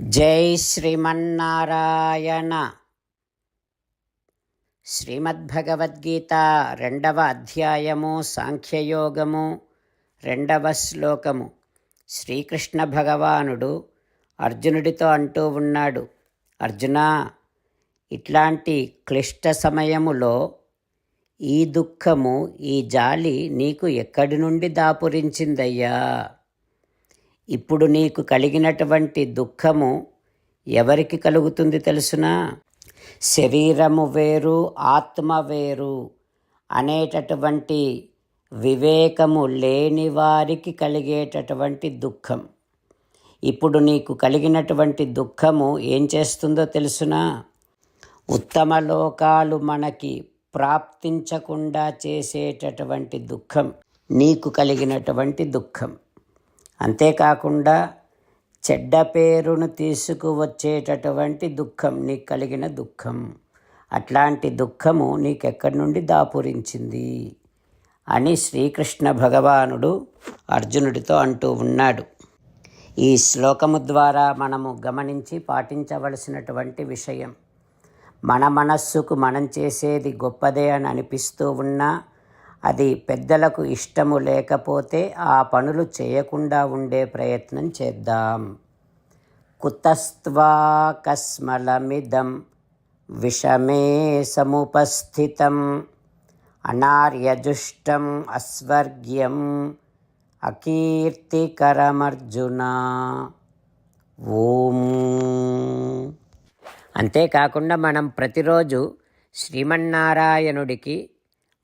జై శ్రీమన్నారాయణ. శ్రీమద్భగవద్గీత రెండవ అధ్యాయము సాంఖ్యయోగము రెండవ శ్లోకము. శ్రీకృష్ణ భగవానుడు అర్జునుడితో అంటూ ఉన్నాడు అర్జున ఇట్లాంటి క్లిష్ట సమయములో ఈ దుఃఖము ఈ జాలి నీకు ఎక్కడి నుండి దాపురించిందయ్యా? ఇప్పుడు నీకు కలిగినటువంటి దుఃఖము ఎవరికి కలుగుతుంది తెలుసునా? శరీరము వేరు ఆత్మ వేరు అనేటటువంటి వివేకము లేని వారికి కలిగేటటువంటి దుఃఖం. ఇప్పుడు నీకు కలిగినటువంటి దుఃఖము ఏం చేస్తుందో తెలుసునా? ఉత్తమ లోకాలు మనకి ప్రాప్తించకుండా చేసేటటువంటి దుఃఖం నీకు కలిగినటువంటి దుఃఖం. అంతేకాకుండా చెడ్డ పేరును తీసుకువచ్చేటటువంటి దుఃఖం నీకు కలిగిన దుఃఖం. అట్లాంటి దుఃఖము నీకెక్కడి నుండి దాపురించింది? అని శ్రీకృష్ణ భగవానుడు అర్జునుడితో అంటూ ఉన్నాడు. ఈ శ్లోకము ద్వారా మనము గమనించి పాటించవలసినటువంటి విషయం మన మనస్సుకు మనం చేసేది గొప్పదే అని అనిపిస్తూ ఉన్నా అది పెద్దలకు ఇష్టము లేకపోతే ఆ పనులు చేయకుండా ఉండే ప్రయత్నం చేద్దాం. కుతస్త్వాకస్మలమిదం విషమే సముపస్థితం. అనార్యజుష్టం అస్వర్గ్యం అకీర్తికరమర్జున. ఓం. అంతేకాకుండా మనం ప్రతిరోజు శ్రీమన్నారాయణుడికి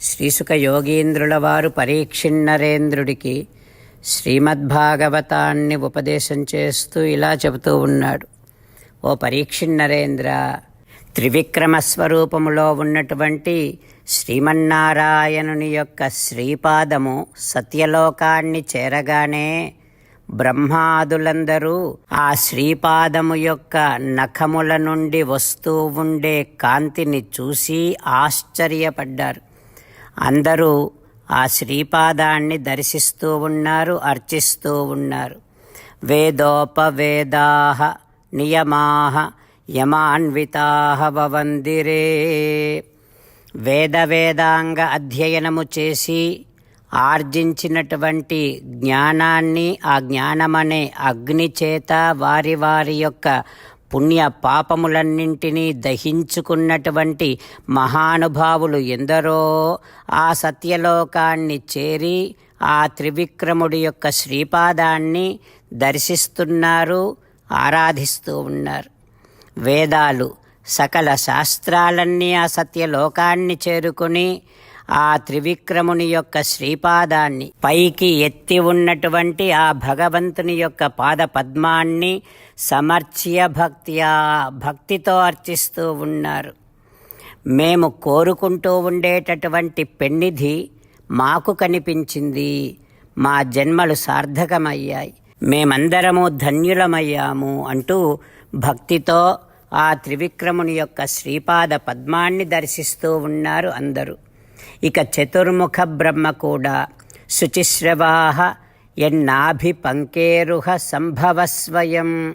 శ్రీసుక యోగీంద్రుల వారు పరీక్షిన్నరేంద్రుడికి శ్రీమద్భాగవతాన్ని ఉపదేశం చేస్తూ ఇలా చెబుతూ ఉన్నాడు. ఓ పరీక్షిన్నరేంద్ర త్రివిక్రమ స్వరూపములో ఉన్నటువంటి శ్రీమన్నారాయణుని యొక్క శ్రీపాదము సత్యలోకాన్ని చేరగానే బ్రహ్మాదులందరూ ఆ శ్రీపాదము యొక్క నఖముల నుండి వస్తూ ఉండే కాంతిని చూసి ఆశ్చర్యపడ్డారు. అందరూ ఆ శ్రీపాదాన్ని దర్శిస్తూ ఉన్నారు అర్చిస్తూ ఉన్నారు. వేదోపవేదాహ నియమాహ యమాన్వితాహ భవందిరే వేద వేదాంగ అధ్యయనము చేసి ఆర్జించినటువంటి జ్ఞానాన్ని ఆ జ్ఞానమనే అగ్ని చేత వారి వారి యొక్క పుణ్య పాపములన్నింటినీ దహించుకున్నటువంటి మహానుభావులు ఎందరో ఆ సత్యలోకాన్ని చేరి ఆ త్రివిక్రముడి యొక్క శ్రీపాదాన్ని దర్శిస్తున్నారు ఆరాధిస్తూ ఉన్నారు. వేదాలు సకల శాస్త్రాలన్నీ ఆ సత్యలోకాన్ని చేరుకుని ఆ త్రివిక్రముని యొక్క శ్రీపాదాన్ని పైకి ఎత్తి ఉన్నటువంటి ఆ భగవంతుని యొక్క పాద పద్మాన్ని సమర్చ్య భక్త్యా భక్తితో అర్చిస్తూ ఉన్నారు. మేము కోరుకుంటూ ఉండేటటువంటి పెన్నిధి మాకు కనిపించింది. మా జన్మలు సార్థకమయ్యాయి. మేమందరము ధన్యులమయ్యాము అంటూ భక్తితో ఆ త్రివిక్రముని యొక్క శ్రీపాద పద్మాన్ని దర్శిస్తూ ఉన్నారు అందరూ. ఇక చతుర్ముఖ బ్రహ్మ కూడా. శుచిశ్రవాహ ఎన్నాభి పంకేరుహ సంభవస్వయం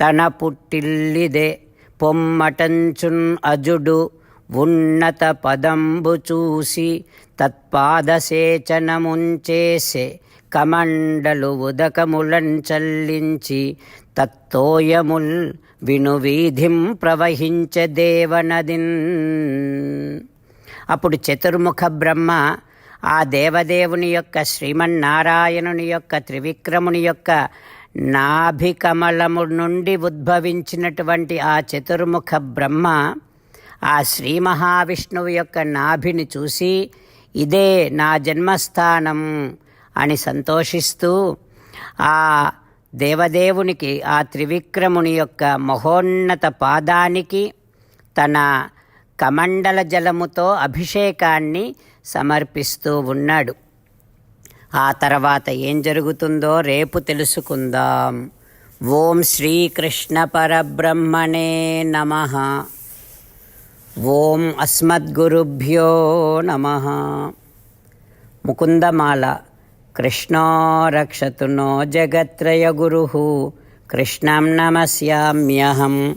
తన పుట్టిల్లిదే పొమ్మటంచున్ అజుడు ఉన్నత పదంబు చూసి తత్పాదసేచనముంచేసే కమండలు ఉదకములం చల్లించి తత్తోయముల్ వినువీధిం ప్రవహించ దేవనదిన్. అప్పుడు చతుర్ముఖ బ్రహ్మ ఆ దేవదేవుని యొక్క శ్రీమన్నారాయణుని యొక్క త్రివిక్రముని యొక్క నాభికమలము నుండి ఉద్భవించినటువంటి ఆ చతుర్ముఖ బ్రహ్మ ఆ శ్రీ మహావిష్ణువు యొక్క నాభిని చూసి ఇదే నా జన్మస్థానం అని సంతోషిస్తూ ఆ దేవదేవునికి ఆ త్రివిక్రముని యొక్క మహోన్నత పాదానికి తన కమండల జలముతో అభిషేకాన్ని సమర్పిస్తూ ఉన్నాడు. ఆ తర్వాత ఏం జరుగుతుందో రేపు తెలుసుకుందాం. ఓం శ్రీకృష్ణ పరబ్రహ్మణే నమ. ఓం అస్మద్గురుభ్యో నమ. ముకుందమాల కృష్ణో రక్షతు నో జగత్రయ గురు. కృష్ణం నమస్యామ్యహం.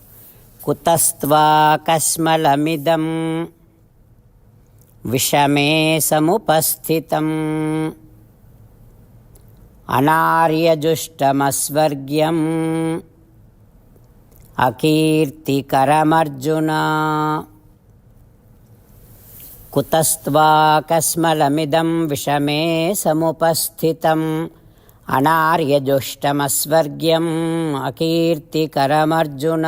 కుతస్వాకస్మలమిదం విషమే సముపస్థితం అనార్యజుష్టమస్వర్గ్యం అకీర్తికరమర్జున కుతస్వాకస్మలమిదం విషమే సముపస్థితం అనార్యజుష్టమస్వర్గ్యం అకీర్తికరమర్జున